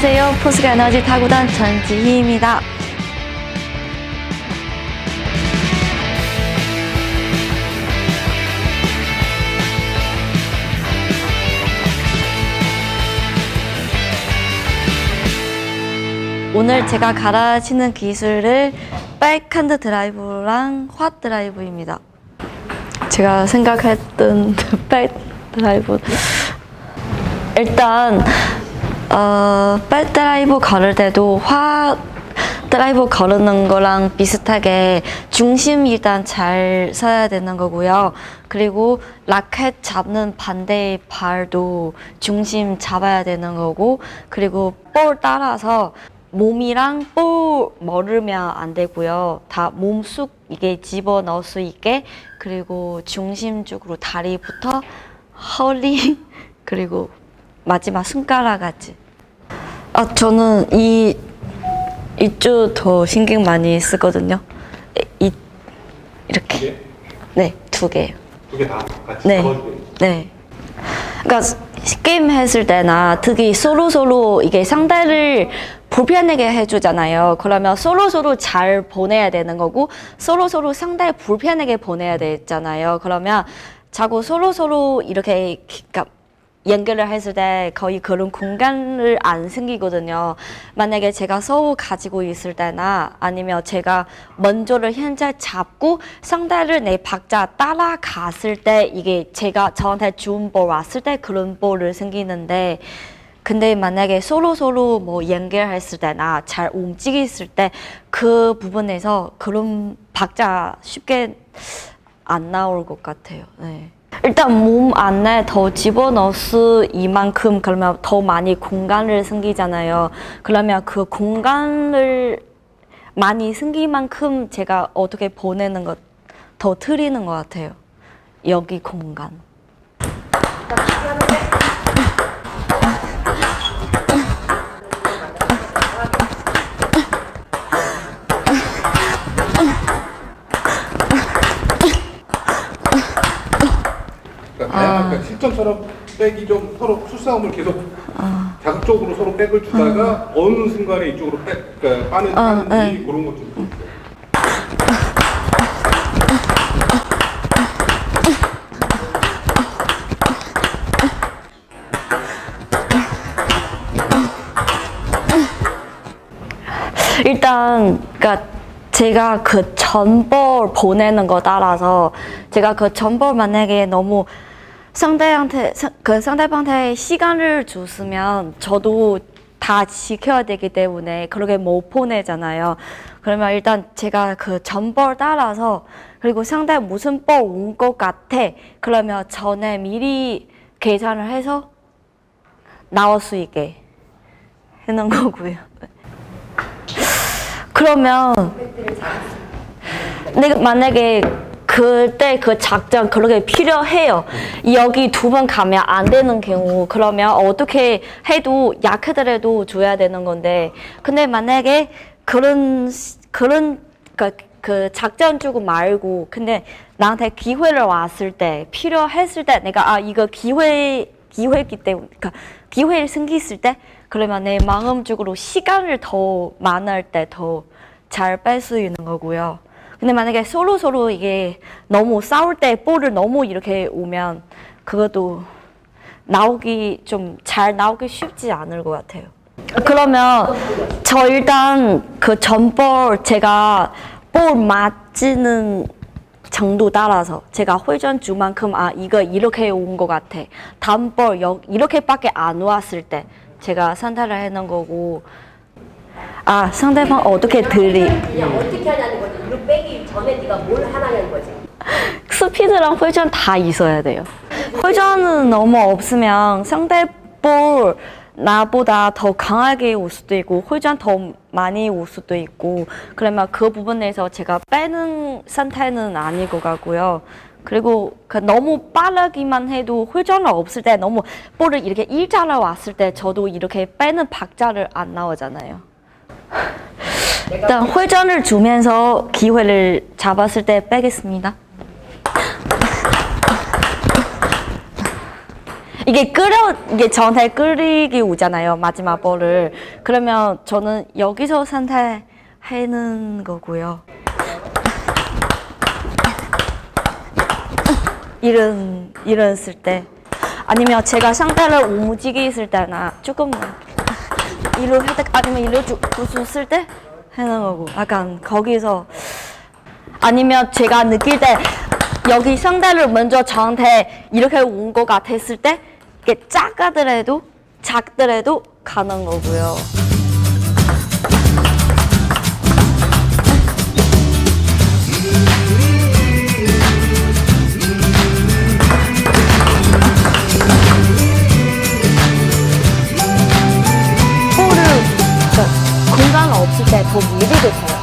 안녕하세요. 포스가 에너지 타구단 전지희입니다. 오늘 제가 가르치는 기술을 백핸드 드라이브랑 화 드라이브입니다. 제가 생각했던 백 드라이브 일단 어, 백 드라이브 걸을 때도 화 드라이브 거르는 거랑 비슷하게 중심 일단 잘 서야 되는 거고요. 그리고 라켓 잡는 반대의 발도 중심 잡아야 되는 거고, 그리고 볼 따라서 몸이랑 볼 멀으면 안 되고요. 다 몸속 이게 집어 넣을 수 있게 그리고 중심 쪽으로 다리부터 허리 그리고 마지막 손가락까지. 아 저는 이 이쪽 더 신경 많이 쓰거든요. 이 이렇게 개? 네두 개요. 두 개 다 같이 네. 잡아주고 네. 그러니까 게임 했을 때나 특히 서로 서로 이게 상대를 불편하게 해주잖아요. 그러면 서로 서로 잘 보내야 되는 거고 서로 서로 상대 불편하게 보내야 되잖아요. 그러면 자꾸 서로 서로 이렇게 그러니까 연결을 했을 때 거의 그런 공간을 안 생기거든요. 만약에 제가 서우 가지고 있을 때나 아니면 제가 먼저를 현재 잡고 상대를 내 박자 따라갔을 때 이게 제가 저한테 좋은 볼 왔을 때 그런 볼을 생기는데 근데 만약에 서로 서로 뭐 연결했을 때나 잘 움직였을 때 그 부분에서 그런 박자 쉽게 안 나올 것 같아요. 네. 일단 몸 안에 더 집어넣을 이만큼 그러면 더 많이 공간을 생기잖아요. 그러면 그 공간을 많이 생긴 만큼 제가 어떻게 보내는 것 더 틀리는 것 같아요. 여기 공간. 다양한 실전처럼 백이 좀 서로 수싸움을 계속 자극적으로 서로 백을 주다가 어 느 순간에 이쪽으로 백 그러니까 빠는 어, 빠는지 네. 그런 것 좀. 있어요. 일단 그러니까 제가 그 전볼 보내는 거 따라서 제가 그 전볼 만약에 너무 상대한테 상- 그 상대방한테 시간을 줬으면 저도 다 지켜야 되기 때문에 그렇게 못 보내잖아요. 그러면 일단 제가 그 전볼 따라서 그리고 상대 무슨 볼온것 같아. 그러면 전에 미리 계산을 해서 나올 수 있게 해놓은 거고요. 그러면 내가 만약에 그때 그 작전 그렇게 필요해요. 여기 두 번 가면 안 되는 경우 그러면 어떻게 해도 약하더라도 줘야 되는 건데 근데 만약에 그런 시- 그런 그, 그 작전 주고 말고 근데 나한테 기회를 왔을 때 필요했을 때 내가 아 이거 기회 기회기 때문에 그러니까 기회 생겼을 때 그러면 내 마음적으로 시간을 더 많을 때 더 잘 뺄 수 있는 거고요. 근데 만약에 서로 서로 이게 너무 싸울 때 볼을 너무 이렇게 오면 그것도 나오기 좀 잘 나오기 쉽지 않을 것 같아요. 그러면 저 일단 그 전볼 제가 볼 맞지는 정도 따라서 제가 회전 주만큼 아 이거 이렇게 온 것 같아 다음 볼 여- 이렇게밖에 안 왔을 때 제가 선택을 해놓은 거고 아 상대방 어떻게 들이 그냥 어떻게 하냐는 거지. 이거 빼기 전에 네가 뭘 하냐는 거지. 스피드랑 회전 다 있어야 돼요. 회전은 너무 없으면 상대 볼 나보다 더 강하게 올 수도 있고 회전 더 많이 올 수도 있고 그러면 그 부분에서 제가 빼는 상태는 아닐 것 같고요. 그리고 그 너무 빠르기만 해도 회전을 없을 때 너무 볼을 이렇게 일자로 왔을 때 저도 이렇게 빼는 박자를 안 나오잖아요. 일단 회전을 주면서 기회를 잡았을 때 빼겠습니다. 이게 끓여 이게 저한테 끓이기 오잖아요 마지막 볼을. 그러면 저는 여기서 상태 하는 거고요. 이런 이런 쓸 때. 아니면 제가 상태를 움직이실 때나 조금 이로 할 때 아니면 이로 쓸때 하는 거고 약간 거기서 아니면 제가 느낄 때 여기 상대를 먼저 저한테 이렇게 온 것 같았을 때 이게 작아더라도 작더라도 가는 거고요. 볼을 그러니까 공